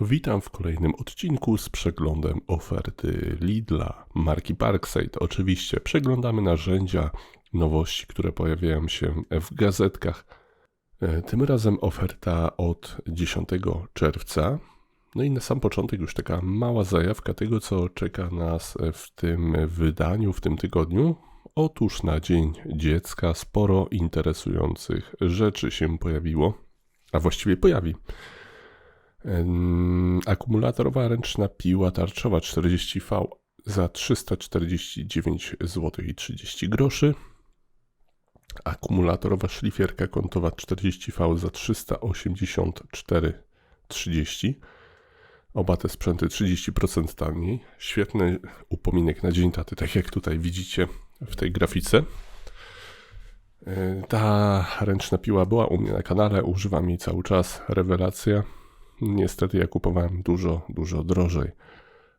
Witam w kolejnym odcinku z przeglądem oferty Lidla, marki Parkside. Oczywiście przeglądamy narzędzia, nowości, które pojawiają się w gazetkach. E, Tym razem oferta od 10 czerwca. No i na sam początek już taka mała zajawka tego, co czeka nas w tym wydaniu, w tym tygodniu. Otóż na Dzień Dziecka sporo interesujących rzeczy się pojawiło, a właściwie pojawi. Akumulatorowa ręczna piła tarczowa 40V za 349 zł i 30 groszy. Akumulatorowa szlifierka kątowa 40V za 384,30. Oba te sprzęty 30% taniej. Świetny upominek na Dzień Taty, tak jak tutaj widzicie w tej grafice. E, Ta ręczna piła była u mnie na kanale, używam jej cały czas. Rewelacja. Niestety ja kupowałem dużo, dużo drożej.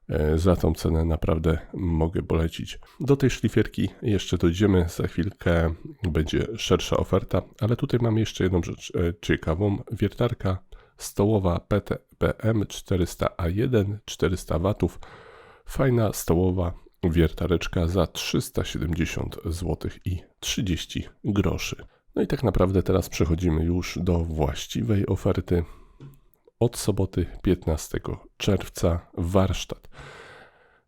E, Za tą cenę naprawdę mogę polecić. Do tej szlifierki jeszcze dojdziemy, za chwilkę będzie szersza oferta, ale tutaj mam jeszcze jedną rzecz e, ciekawą. Wiertarka stołowa PTBM 400A1 400 W. Fajna stołowa wiertareczka za 370 zł i 30 groszy. No i tak naprawdę teraz przechodzimy już do właściwej oferty od soboty 15 czerwca warsztat.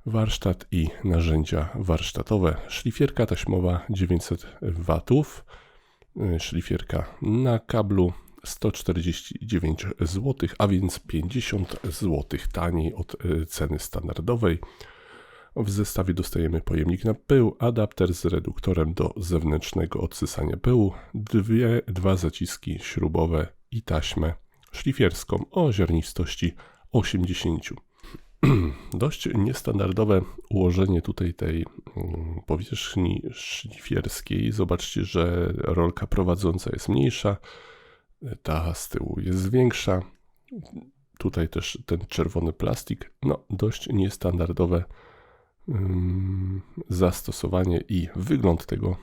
Warsztat i narzędzia warsztatowe. Szlifierka taśmowa 900 W, y, szlifierka na kablu 149 zł, a więc 50 zł taniej od y, ceny standardowej. W zestawie dostajemy pojemnik na pył, adapter z reduktorem do zewnętrznego odsysania pyłu, dwie, dwa zaciski śrubowe i taśmę szlifierską o ziarnistości 80. Dość niestandardowe ułożenie tutaj tej mm, powierzchni szlifierskiej. Zobaczcie, że rolka prowadząca jest mniejsza, ta z tyłu jest większa. Tutaj też ten czerwony plastik. No, dość niestandardowe ym, zastosowanie i wygląd tego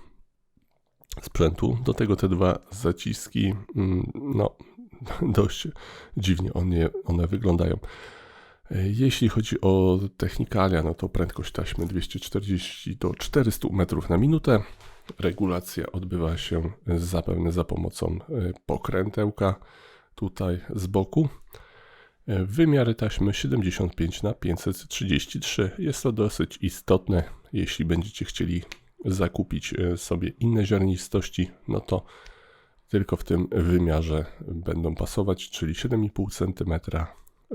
sprzętu. Do tego te dwa zaciski, ym, no, dość dziwnie one, one wyglądają. Jeśli chodzi o technikalia, no to prędkość taśmy 240 do 400 metrów na minutę. Regulacja odbywa się zapewne za pomocą e, pokrętełka tutaj z boku. E, Wymiary taśmy 75 na 533. Jest to dosyć istotne, jeśli będziecie chcieli zakupić e, sobie inne ziarnistości, no to tylko w tym wymiarze będą pasować, czyli 7,5 cm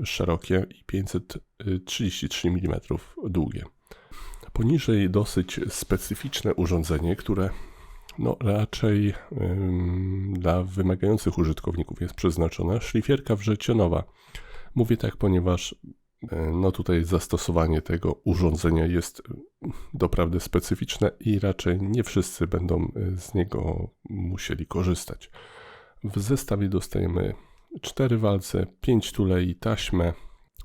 szerokie i 533 mm długie. Poniżej dosyć specyficzne urządzenie, które no, raczej ym, dla wymagających użytkowników jest przeznaczone. Szlifierka wrzecionowa. Mówię tak, ponieważ no tutaj zastosowanie tego urządzenia jest doprawdy specyficzne i raczej nie wszyscy będą e, z niego musieli korzystać. W zestawie dostajemy 4 walce, 5 tulei, taśmę,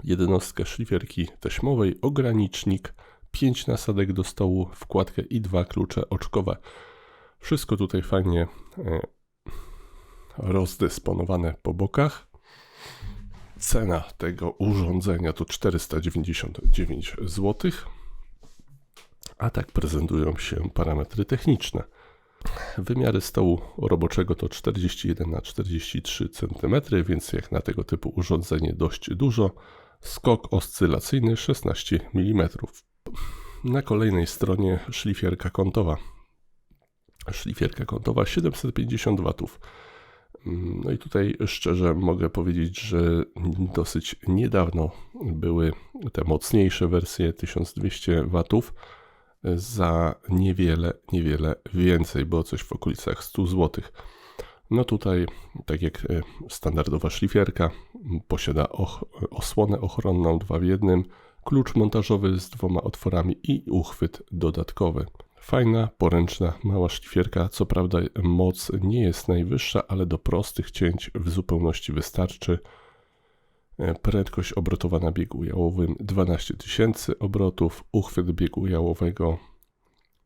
jednostkę szlifierki taśmowej, ogranicznik, 5 nasadek do stołu, wkładkę i dwa klucze oczkowe. Wszystko tutaj fajnie e, rozdysponowane po bokach. Cena tego urządzenia to 499 zł. A tak prezentują się parametry techniczne. Wymiary stołu roboczego to 41 na 43 cm, więc jak na tego typu urządzenie dość dużo. Skok oscylacyjny 16 mm. Na kolejnej stronie szlifierka kątowa. Szlifierka kątowa 750 W. No i tutaj szczerze mogę powiedzieć, że dosyć niedawno były te mocniejsze wersje 1200 W za niewiele, niewiele więcej, było coś w okolicach 100 zł. No tutaj, tak jak e, standardowa szlifierka, posiada och, osłonę ochronną 2 w 1, klucz montażowy z dwoma otworami i uchwyt dodatkowy. Fajna, poręczna, mała szlifierka. Co prawda moc nie jest najwyższa, ale do prostych cięć w zupełności wystarczy. E, Prędkość obrotowa na biegu jałowym 12 tysięcy obrotów, uchwyt biegu jałowego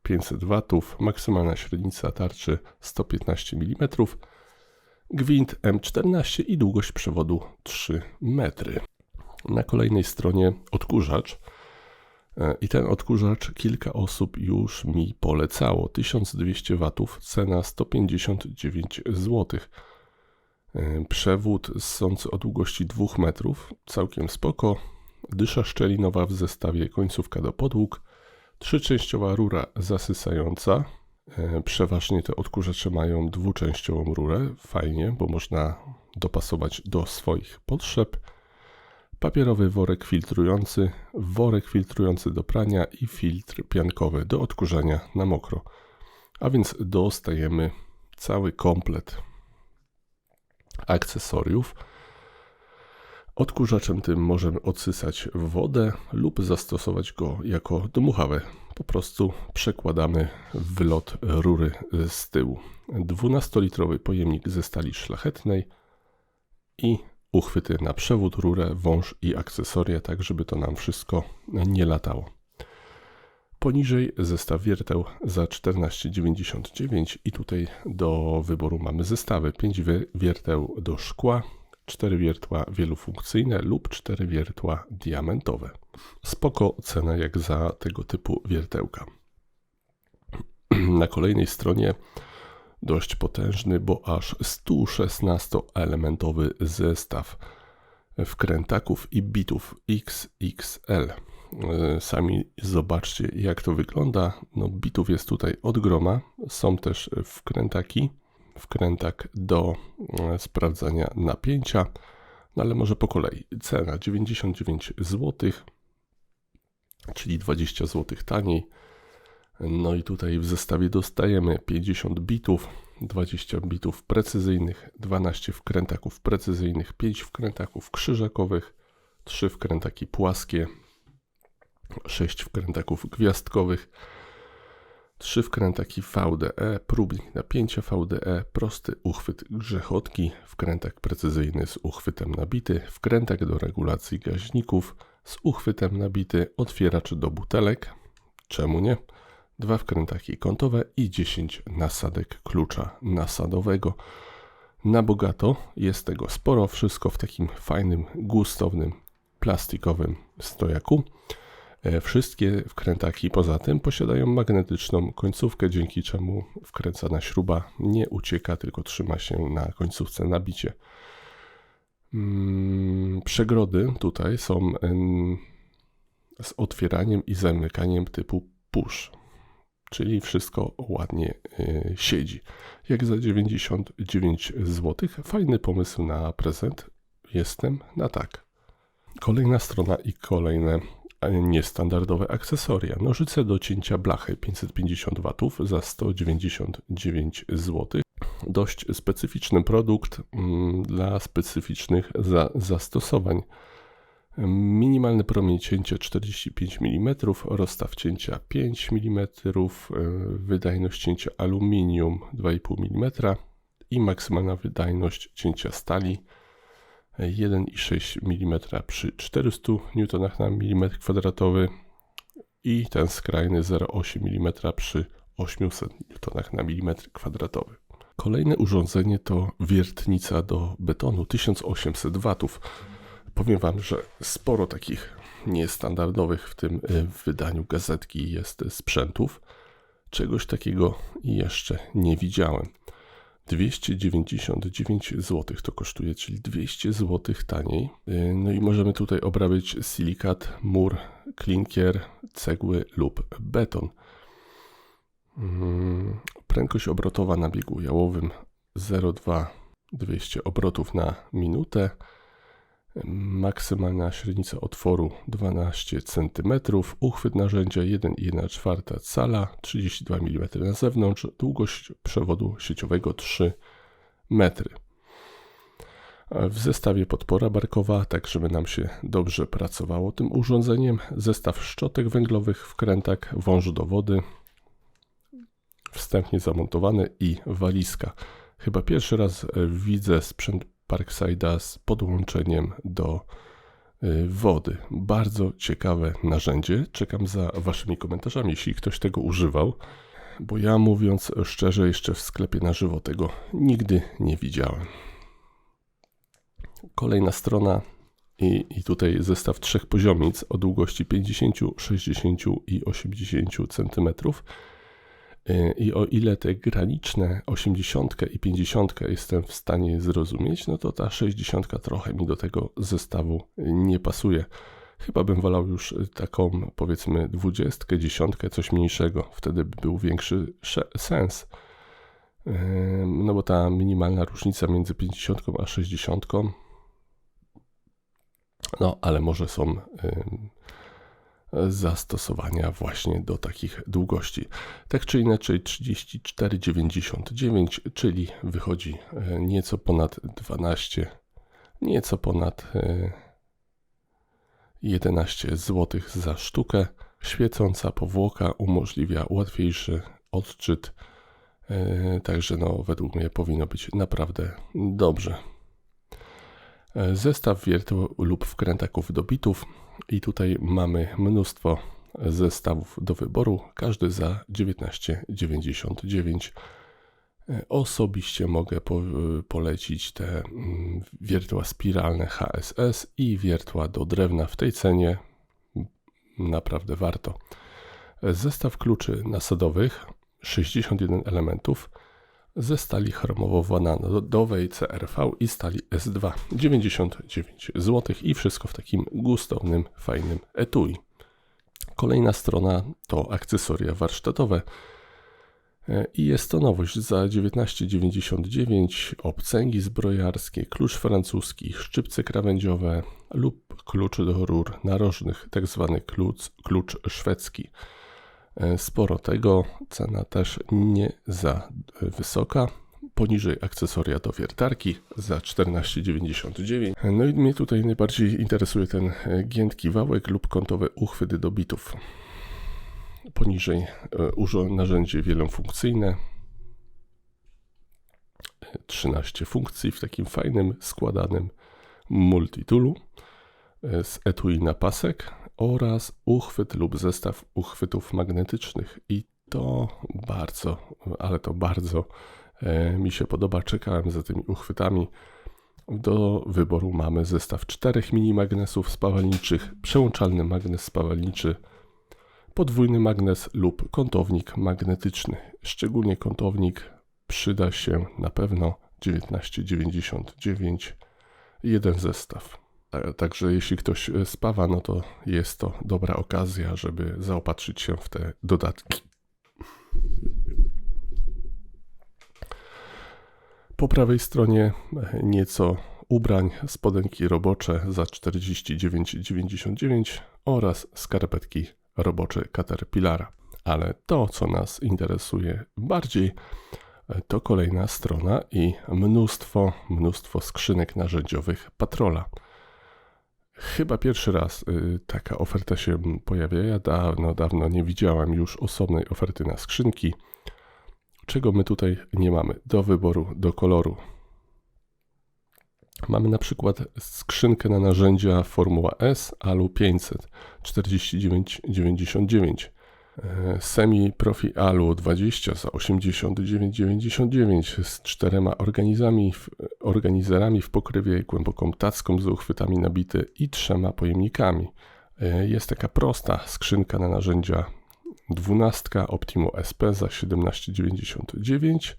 500 W, maksymalna średnica tarczy 115 mm, gwint M14 i długość przewodu 3 metry. Na kolejnej stronie odkurzacz. E, I ten odkurzacz kilka osób już mi polecało. 1200 W, cena 159 zł. E, Przewód ssący o długości 2 metrów, całkiem spoko. Dysza szczelinowa w zestawie końcówka do podłóg. Trzyczęściowa rura zasysająca. E, Przeważnie te odkurzacze mają dwuczęściową rurę. Fajnie, bo można dopasować do swoich potrzeb. Papierowy worek filtrujący, worek filtrujący do prania i filtr piankowy do odkurzania na mokro. A więc dostajemy cały komplet akcesoriów. Odkurzaczem tym możemy odsysać wodę lub zastosować go jako dmuchawę. Po prostu przekładamy wylot rury z tyłu. 12-litrowy pojemnik ze stali szlachetnej i uchwyty na przewód, rurę, wąż i akcesoria, tak żeby to nam wszystko nie latało. Poniżej zestaw wierteł za 14,99 i tutaj do wyboru mamy zestawy 5 wierteł do szkła, 4 wiertła wielofunkcyjne lub 4 wiertła diamentowe. Spoko cena jak za tego typu wiertełka. Na kolejnej stronie dość potężny, bo aż 116-elementowy zestaw wkrętaków i bitów XXL. Sami zobaczcie, jak to wygląda. No, bitów jest tutaj od groma. Są też wkrętaki. Wkrętak do e, sprawdzania napięcia. No ale może po kolei. Cena 99 zł, czyli 20 zł taniej. No i tutaj w zestawie dostajemy 50 bitów, 20 bitów precyzyjnych, 12 wkrętaków precyzyjnych, 5 wkrętaków krzyżakowych, 3 wkrętaki płaskie, 6 wkrętaków gwiazdkowych, 3 wkrętaki VDE, próbnik napięcia VDE, prosty uchwyt grzechotki, wkrętak precyzyjny z uchwytem nabity, wkrętak do regulacji gaźników z uchwytem nabity, otwieracz do butelek, czemu nie? Dwa wkrętaki kątowe i 10 nasadek klucza nasadowego. Na bogato jest tego sporo, wszystko w takim fajnym, gustownym, plastikowym stojaku. E, wszystkie wkrętaki poza tym posiadają magnetyczną końcówkę, dzięki czemu wkręcana śruba nie ucieka, tylko trzyma się na końcówce nabicie. Mm, przegrody tutaj są z otwieraniem i zamykaniem typu push czyli wszystko ładnie y, siedzi. Jak za 99 zł, fajny pomysł na prezent. Jestem na tak. Kolejna strona i kolejne niestandardowe akcesoria. Nożyce do cięcia blachy 550 W za 199 zł. Dość specyficzny produkt mm, dla specyficznych za zastosowań. Minimalny promień cięcia 45 mm, rozstaw cięcia 5 mm, wydajność cięcia aluminium 2,5 mm i maksymalna wydajność cięcia stali 1,6 mm przy 400 N na mm2 i ten skrajny 0,8 mm przy 800 N na mm2. Kolejne urządzenie to wiertnica do betonu 1800 W. Powiem Wam, że sporo takich niestandardowych w tym y, wydaniu gazetki jest sprzętów. Czegoś takiego jeszcze nie widziałem. 299 zł to kosztuje, czyli 200 zł taniej. Y, no i możemy tutaj obrabiać silikat, mur, klinkier, cegły lub beton. Mm, prędkość obrotowa na biegu jałowym 0,2 200 obrotów na minutę. Maksymalna średnica otworu 12 cm, uchwyt narzędzia 1,1 cala, 32 mm na zewnątrz, długość przewodu sieciowego 3 metry. W zestawie podpora barkowa, tak żeby nam się dobrze pracowało tym urządzeniem, zestaw szczotek węglowych, wkrętak, wąż do wody, wstępnie zamontowany i walizka. Chyba pierwszy raz widzę sprzęt Parkside'a z podłączeniem do y, wody. Bardzo ciekawe narzędzie. Czekam za Waszymi komentarzami, jeśli ktoś tego używał, bo ja mówiąc szczerze, jeszcze w sklepie na żywo tego nigdy nie widziałem. Kolejna strona I, I tutaj zestaw trzech poziomic o długości 50, 60 i 80 cm. I o ile te graniczne 80 i 50 jestem w stanie zrozumieć, no to ta 60 trochę mi do tego zestawu nie pasuje. Chyba bym wolał już taką, powiedzmy, 20, 10, coś mniejszego. Wtedy by był większy sens. No bo ta minimalna różnica między 50 a 60, no ale może są zastosowania właśnie do takich długości. Tak czy inaczej 34,99, czyli wychodzi nieco ponad 12, nieco ponad 11 zł za sztukę. Świecąca powłoka umożliwia łatwiejszy odczyt, także no, według mnie powinno być naprawdę dobrze. Zestaw wierteł lub wkrętaków do bitów i tutaj mamy mnóstwo zestawów do wyboru, każdy za 19,99. Osobiście mogę po, polecić te mm, wiertła spiralne HSS i wiertła do drewna w tej cenie. Naprawdę warto. Zestaw kluczy nasadowych 61 elementów ze stali chromowo-wananowej CRV i stali S2 99 zł i wszystko w takim gustownym, fajnym etui. Kolejna strona to akcesoria warsztatowe e, i jest to nowość za 19,99 obcęgi zbrojarskie, klucz francuski, szczypce krawędziowe lub klucz do rur narożnych, tak zwany klucz, klucz szwedzki. E, sporo tego, cena też nie za wysoka. Poniżej akcesoria do wiertarki za 14,99. No i mnie tutaj najbardziej interesuje ten giętki wałek lub kątowe uchwyty do bitów. Poniżej e, narzędzie wielofunkcyjne. 13 funkcji w takim fajnym, składanym multitoolu e, z etui na pasek oraz uchwyt lub zestaw uchwytów magnetycznych. I to bardzo, ale to bardzo e, mi się podoba. Czekałem za tymi uchwytami. Do wyboru mamy zestaw czterech mini magnesów spawalniczych, przełączalny magnes spawalniczy, podwójny magnes lub kątownik magnetyczny. Szczególnie kątownik przyda się na pewno 1999 jeden zestaw. Także jeśli ktoś e, spawa, no to jest to dobra okazja, żeby zaopatrzyć się w te dodatki. Po prawej stronie e, nieco ubrań, spodenki robocze za 49,99 oraz skarpetki robocze Caterpillara. Ale to, co nas interesuje bardziej, e, to kolejna strona i mnóstwo, mnóstwo skrzynek narzędziowych Patrola. Chyba pierwszy raz y, taka oferta się pojawia. Ja dawno, dawno nie widziałem już osobnej oferty na skrzynki. Czego my tutaj nie mamy? Do wyboru, do koloru. Mamy na przykład skrzynkę na narzędzia Formuła S ALU 500 49,99 Semi Profi Alu 20 za 89,99 z czterema organizami, organizerami w pokrywie głęboką tacką z uchwytami nabity i trzema pojemnikami. E, jest taka prosta skrzynka na narzędzia. 12 Optimo SP za 17,99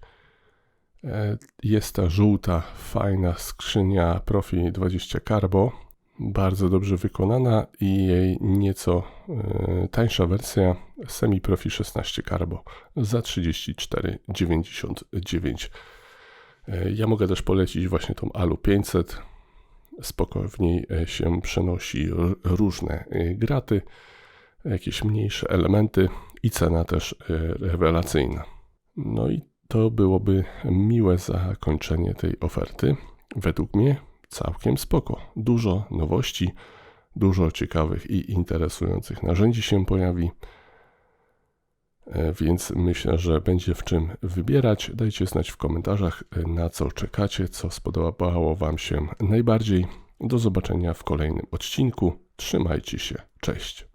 e, jest ta żółta, fajna skrzynia Profi 20 Carbo bardzo dobrze wykonana i jej nieco e, tańsza wersja Semi Profi 16 Carbo za 34,99. E, ja mogę też polecić właśnie tą Alu 500. Spoko w niej e, się przenosi różne graty, jakieś mniejsze elementy i cena też rewelacyjna. No i to byłoby miłe zakończenie tej oferty. Według mnie całkiem spoko. Dużo nowości, dużo ciekawych i interesujących narzędzi się pojawi. E, więc myślę, że będzie w czym wybierać. Dajcie znać w komentarzach, e, na co czekacie, co spodobało Wam się najbardziej. Do zobaczenia w kolejnym odcinku. Trzymajcie się. Cześć.